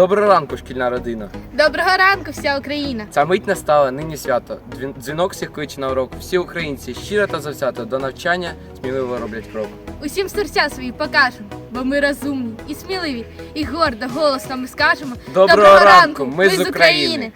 Доброго ранку, шкільна родина. Доброго ранку, вся Україна! Ця мить настала, нині свято. Дзвінок всіх кличе на урок. Всі українці щиро та завзято до навчання сміливо роблять крок. Усім серця свої покажемо, бо ми розумні і сміливі, і гордо, голосно ми скажемо. Доброго ранку, ми з України.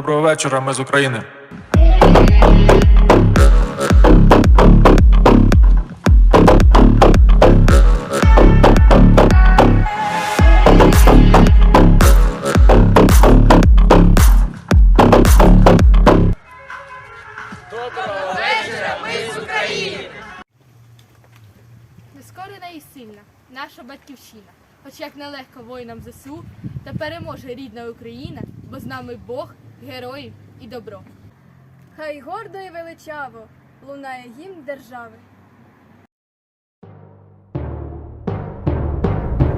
Доброго вечора, ми з України. Нескорена і сильна, наша батьківщина. Хоч як нелегко воїнам ЗСУ, та переможе рідна Україна, бо з нами Бог, герої і добро. Хай гордо і величаво лунає гімн держави.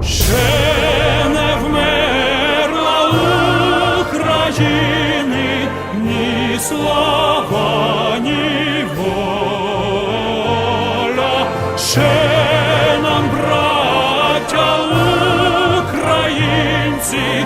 Ще не вмерла України ні слава, ні воля. Ще нам, браття українці,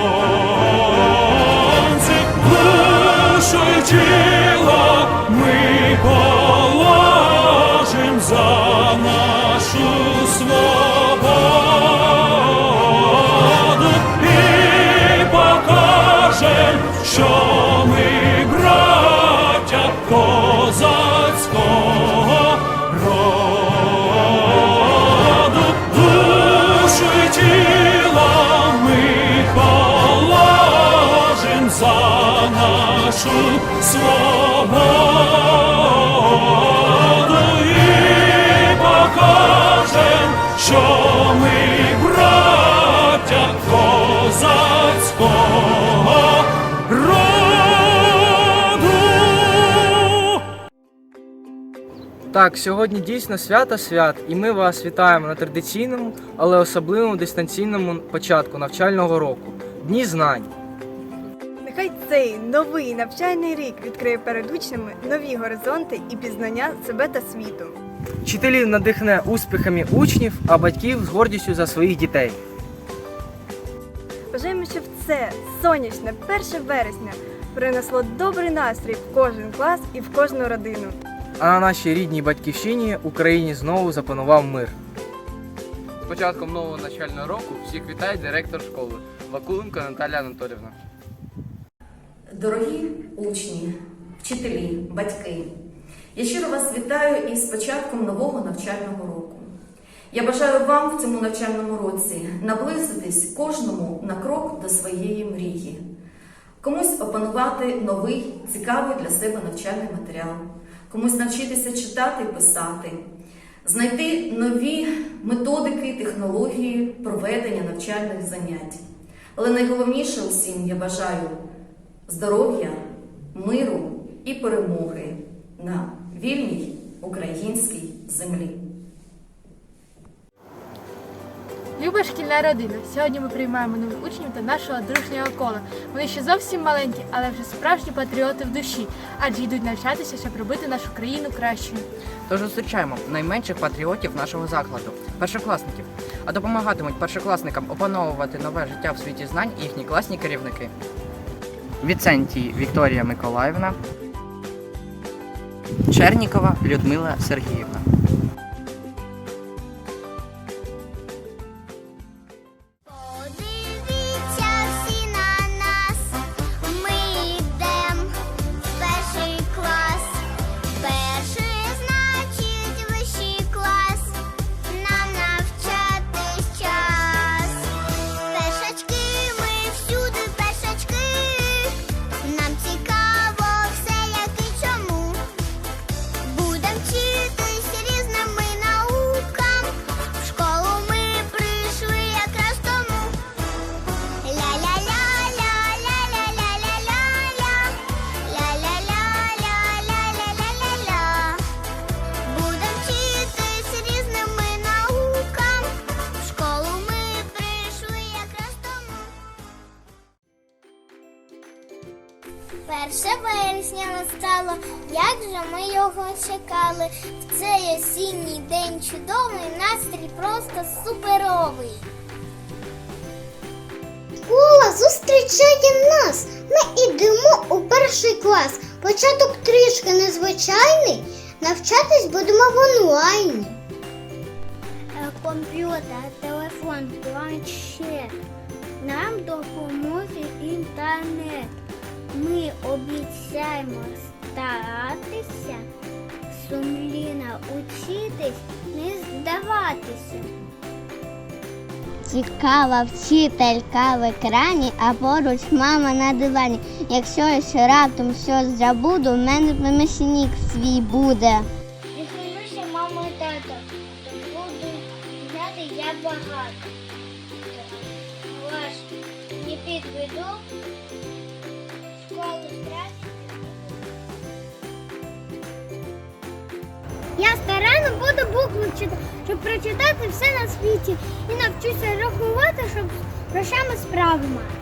тіло ми положим за нашу свободу і покажем, що нашу свободу і покажем, що ми браття козацького роду. Так, сьогодні дійсно свято свят, і ми вас вітаємо на традиційному, але особливому дистанційному початку навчального року Дні знань. Нехай цей новий навчальний рік відкриє перед учнями нові горизонти і пізнання себе та світу. Вчителів надихне успіхами учнів, а батьків з гордістю за своїх дітей. Бажаємо, щоб це сонячне 1 вересня принесло добрий настрій в кожен клас і в кожну родину. А на нашій рідній батьківщині Україні знову запанував мир. З початком нового навчального року всіх вітає директор школи Вакуленко Наталя Анатолівна. Дорогі учні, вчителі, батьки, я щиро вас вітаю із початком нового навчального року. Я бажаю вам в цьому навчальному році наблизитись кожному на крок до своєї мрії, комусь опанувати новий, цікавий для себе навчальний матеріал, комусь навчитися читати і писати, знайти нові методики, технології проведення навчальних занять. Але найголовніше усім я бажаю здоров'я, миру і перемоги на вільній українській землі. Люба шкільна родина. Сьогодні ми приймаємо нових учнів до нашого дружнього кола. Вони ще зовсім маленькі, але вже справжні патріоти в душі, адже йдуть навчатися, щоб робити нашу країну кращою. Тож зустрічаємо найменших патріотів нашого закладу, першокласників. А допомагатимуть першокласникам опановувати нове життя в світі знань їхні класні керівники. Віцентій Вікторія Миколаївна. Чернікова Людмила Сергіївна. День чудовий, настрій просто суперовий. Школа зустрічає нас. Ми йдемо у перший клас. Початок трішки незвичайний. Навчатись будемо в онлайні. Комп'ютер, телефон, планшет. Нам допоможе інтернет. Ми обіцяємо старатися, сумлінно учитись, не здаватися. Цікава вчителька в екрані, а поруч мама на дивані. Якщо я ще раптом щось забуду, в мене помічник свій буде. Букви щоб прочитати все на світі і навчуся рахувати, щоб грошами справи мати.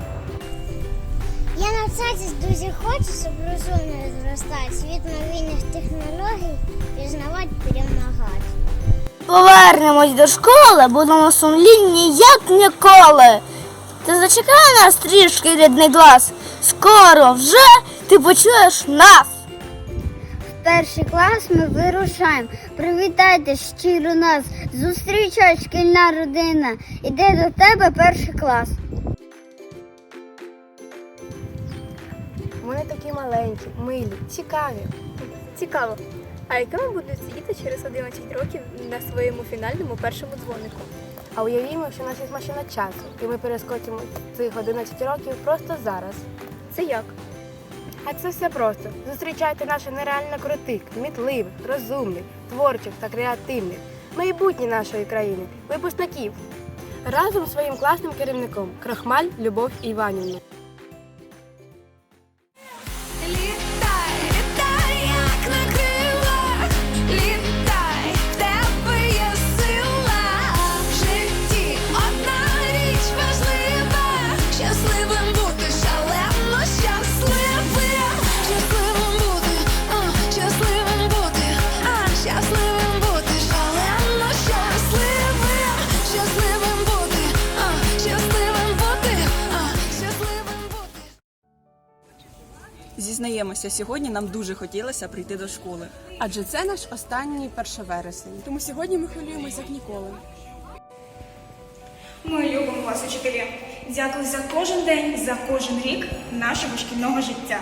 Я навчатись дуже хочу, щоб розумно зростати, світ новинних технологій, пізнавати, перемагати. Повернемось до школи, будемо сумлінні, як ніколи. Ти зачекай нас трішки, рідний глаз. Скоро вже ти почуєш нас. Перший клас ми вирушаємо. Привітайте щиро нас. Зустрічай шкільна родина. Іде до тебе перший клас. Вони такі маленькі, милі, цікаві. Цікаво. А якими будуть сидіти через 11 років на своєму фінальному першому дзвонику? А уявімо, що у нас є машина часу, і ми перескочимо цих 11 років просто зараз. Це як? А це все просто. Зустрічайте наших нереально крутих, кмітливих, розумних, творчих та креативних, майбутнє нашої країни, випускників. Разом з своїм класним керівником Крахмаль Любов Іванівна. Зізнаємося, сьогодні нам дуже хотілося прийти до школи. Адже це наш останній 1 вересень. Тому сьогодні ми хвилюємося як ніколи. Ми любимо вас, учителі. Дякую за кожен день, за кожен рік нашого шкільного життя.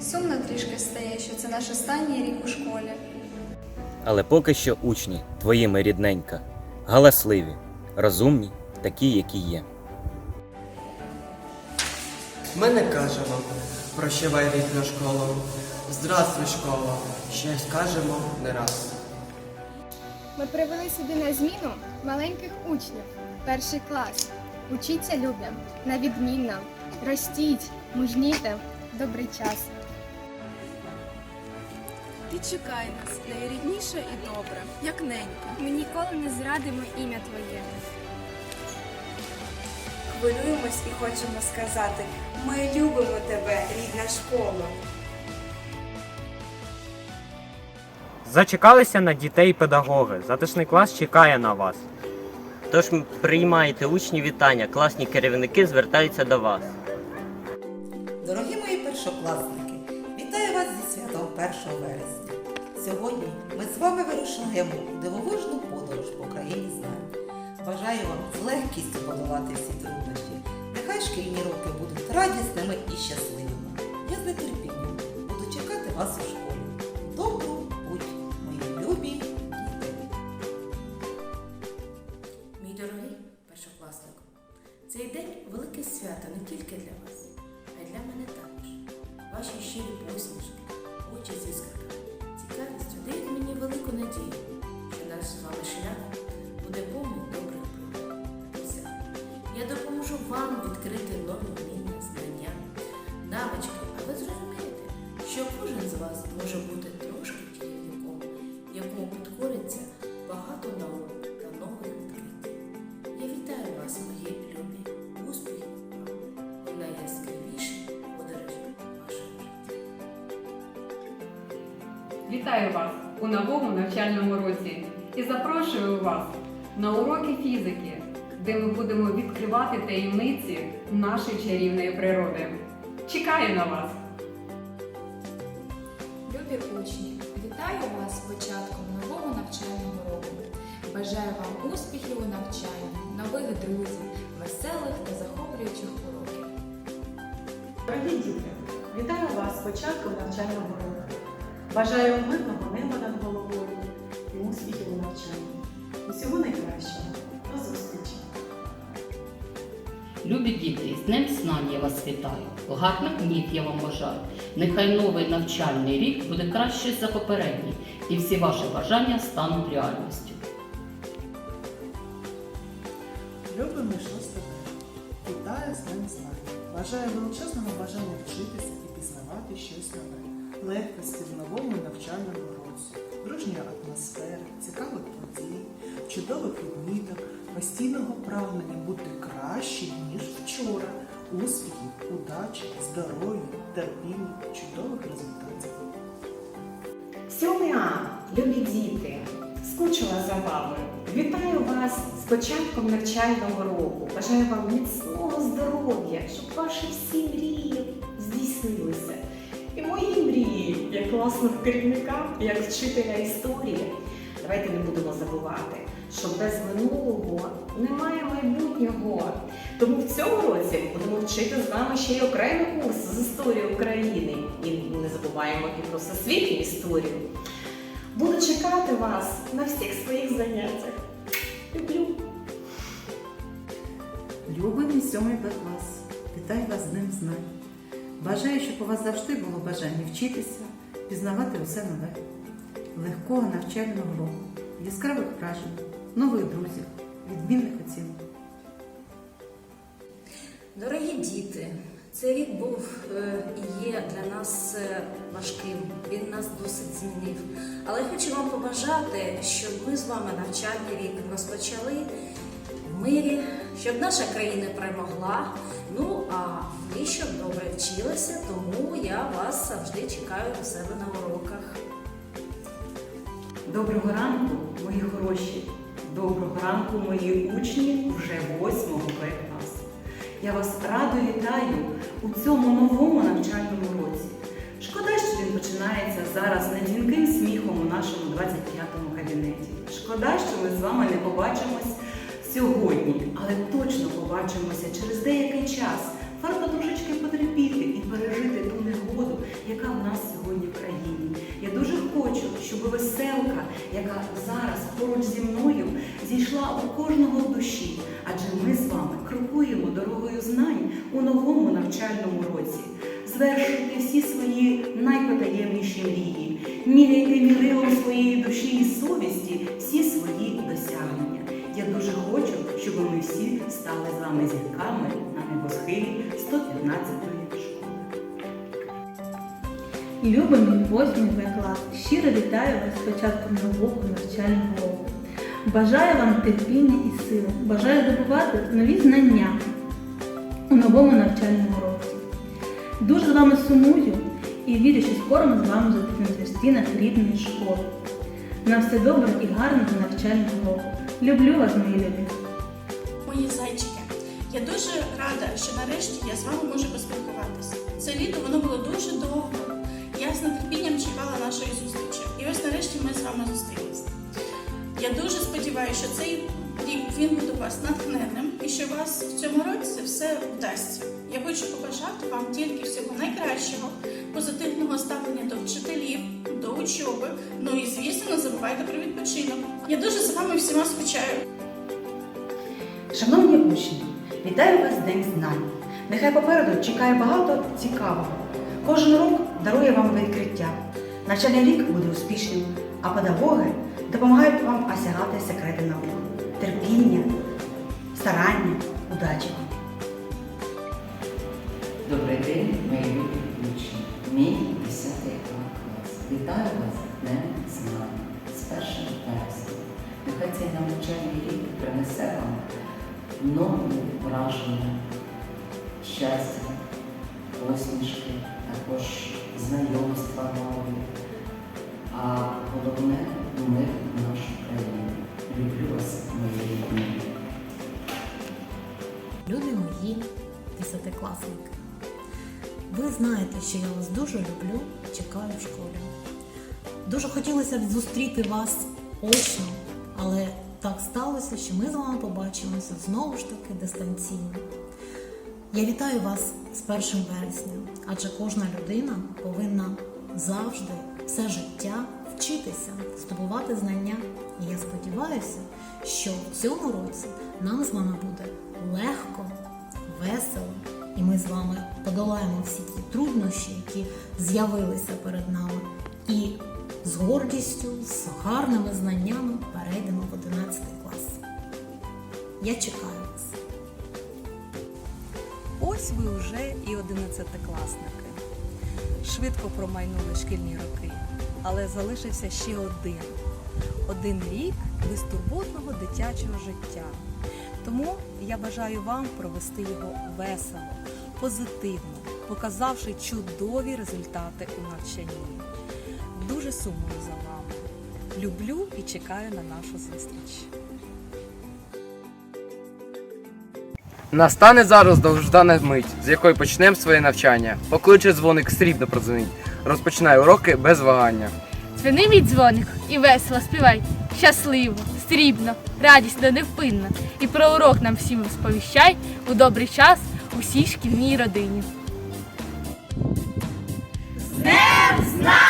Сумно трішки стає, що це наш останній рік у школі. Але поки що учні, твої ми рідненька, галасливі, розумні, такі, які є. Ми не кажемо, прощавай рідна школа, здравствуй, школа, ще скажемо не раз. Ми привели сюди на зміну маленьких учнів. Перший клас. Учіться любям, на відмінно. Ростіть, мужніте, добрий час. Ти чекай нас, найрідніше і добре, як ненька. Ми ніколи не зрадимо ім'я Твоє. Хвилюємось і хочемо сказати: ми любимо тебе, рідна школа. Зачекалися на дітей педагоги. Затишний клас чекає на вас. Тож приймайте учні вітання, класні керівники звертаються до вас. Дорогі мої першокласники, вітаю вас зі святом 1 вересня. Сьогодні ми з вами вирушаємо у дивовижну подорож по країні знань. Бажаю вам з легкістю подолати всі труднощі. Шкільні роки будуть радісними і щасливими. Я з нетерпінням буду чекати вас у допоможу вам відкрити нові вміння, знання, навички, а ви зрозумієте, що кожен з вас може бути трошки чарівником, якому підкориться багато наук та нових відкриттів. Я вітаю вас, мої любі, успіхів вам у найяскравішій подорожі вашого життя. Вітаю вас у новому навчальному році і запрошую вас на уроки фізики, де ми будемо відкривати таємниці нашої чарівної природи. Чекаю на вас! Любі учні, вітаю вас з початком нового навчального року. Бажаю вам успіхів у навчанні, нових друзів, веселих та захоплюючих уроків. Дорогі діти, вітаю вас з початком навчального року. Бажаю мирного неба над головою і успіхів у навчанні. Усього найкращого. Любі діти, з Днем Знань я вас вітаю. Гарних днів я вам бажаю. Нехай новий навчальний рік буде краще за попередній, і всі ваші бажання стануть реальністю. Любий мій шостий день. Вітаю з Днем знань. Бажаю величезного бажання вчитися і пізнавати щось нове, легкості в новому навчальному році, дружньої атмосфери, цікавих подій, чудових відміток, постійного прагнення бути кращим, ніж вчора, успіхів, удачі, здоров'я, терпіння, чудових результатів. Сьомий А, любі діти, скучила за вами. Вітаю вас з початком навчального року. Бажаю вам міцного здоров'я, щоб ваші всі мрії здійснилися. І мої мрії, як класного керівника, як вчителя історії. Давайте не будемо забувати, що без минулого немає майбутнього. Тому в цьому році будемо вчити з вами ще й окремий курс з історії України. І не забуваємо і про всесвітню історію. Буду чекати вас на всіх своїх заняттях. Люблю. Любий сьомий Б клас, вітаю вас з Днем знань. Бажаю, щоб у вас завжди було бажання вчитися, пізнавати усе нове, легкого навчального року, яскравих вражень, нових друзів, відмінних оцінок. Дорогі діти, цей рік був е, і є для нас е, важким. Він нас досить змінив. Але хочу вам побажати, щоб ми з вами навчальний рік розпочали в мирі, щоб наша країна перемогла. Ну а ви щоб добре вчилися, тому я вас завжди чекаю у себе на уроках. Доброго ранку, мої хороші. Доброго ранку, мої учні вже 8 Б класу. Я вас радо вітаю у цьому новому навчальному році. Шкода, що він починається зараз не дзвінким сміхом у нашому 25-му кабінеті. Шкода, що ми з вами не побачимось сьогодні, але точно побачимося через деякий час. Варто трошечки потерпіти і пережити ту негоду, яка в нас сьогодні в країні. Я дуже хочу, щоб веселка, яка зараз поруч зі мною, зійшла у кожного в душі, адже ми з вами крокуємо дорогою знань у новому навчальному році. Звершуйте всі свої найпотаємніші мрії, міряйте мірилом своєї душі і совісті всі свої досягнення. Я дуже хочу, щоб ми всі стали з вами зірками на небосхилі 115-ї школи. Любий мій восьмий В клас, щиро вітаю вас з початком нового навчального року. Бажаю вам терпіння і сили, бажаю добувати нові знання у новому навчальному році. Дуже з вами сумую і вірю, що скоро ми з вами зустрінемося в стінах рідної школи. На все добре і гарного навчального року. Люблю вас, мої любі. Мої зайчики, Я дуже рада, що нарешті я з вами можу поспілкуватися. Це літо воно було дуже довго. Я з нетерпінням чекала нашої зустрічі. І ось нарешті ми з вами зустрілися. Я дуже сподіваюся, що цей рік він буде у вас натхненним і що вас в цьому році все вдасться. Я хочу побажати вам тільки всього найкращого, позитивного ставлення до вчителів, до учоби. Ну і звісно, не забувайте про відпочинок. Я дуже за вами всіма скучаю. Шановні учні, вітаю вас з День знань. Нехай попереду чекає багато цікавого. Кожен урок дарує вам відкриття. Навчальний рік буде успішним, а педагоги допомагають вам осягати секрети науки, терпіння, старання, удачі! Добрий день, мої любі учні. Мій 10 клас. Вітаю вас з Днем знань з 1 вересня. Нехай цей навчальний рік принесе вам нові враження, щастя, посмішки, також знайомства нові. А головне мир в нашу країну. Люблю вас, мої рідні. Любі мої десятикласники. Ви знаєте, що я вас дуже люблю, чекаю в школі. Дуже хотілося б зустріти вас очно, але так сталося, що ми з вами побачимося знову ж таки дистанційно. Я вітаю вас з 1 вересня, адже кожна людина повинна завжди все життя вчитися, здобувати знання. І я сподіваюся, що в цьому році нам з вами буде легко, весело, і ми з вами подолаємо всі ті труднощі, які з'явилися перед нами, і з гордістю, з гарними знаннями перейдемо в 11 клас. Я чекаю. Ось ви вже і одинадцятикласники. Швидко промайнули шкільні роки, але залишився ще один. Один рік безтурботного дитячого життя. Тому я бажаю вам провести його весело, позитивно, показавши чудові результати у навчанні. Дуже сумую за вами. Люблю і чекаю на нашу зустріч. Настане зараз довждана мить, з якої почнемо своє навчання. Покличе дзвоник срібно продзвонить. Розпочинай уроки без вагання. Дзвони мій дзвоник і весело співай. Щасливо, срібно, радісно, невпинно. І про урок нам всім розповіщай у добрий час усій шкільній родині. З Днем з!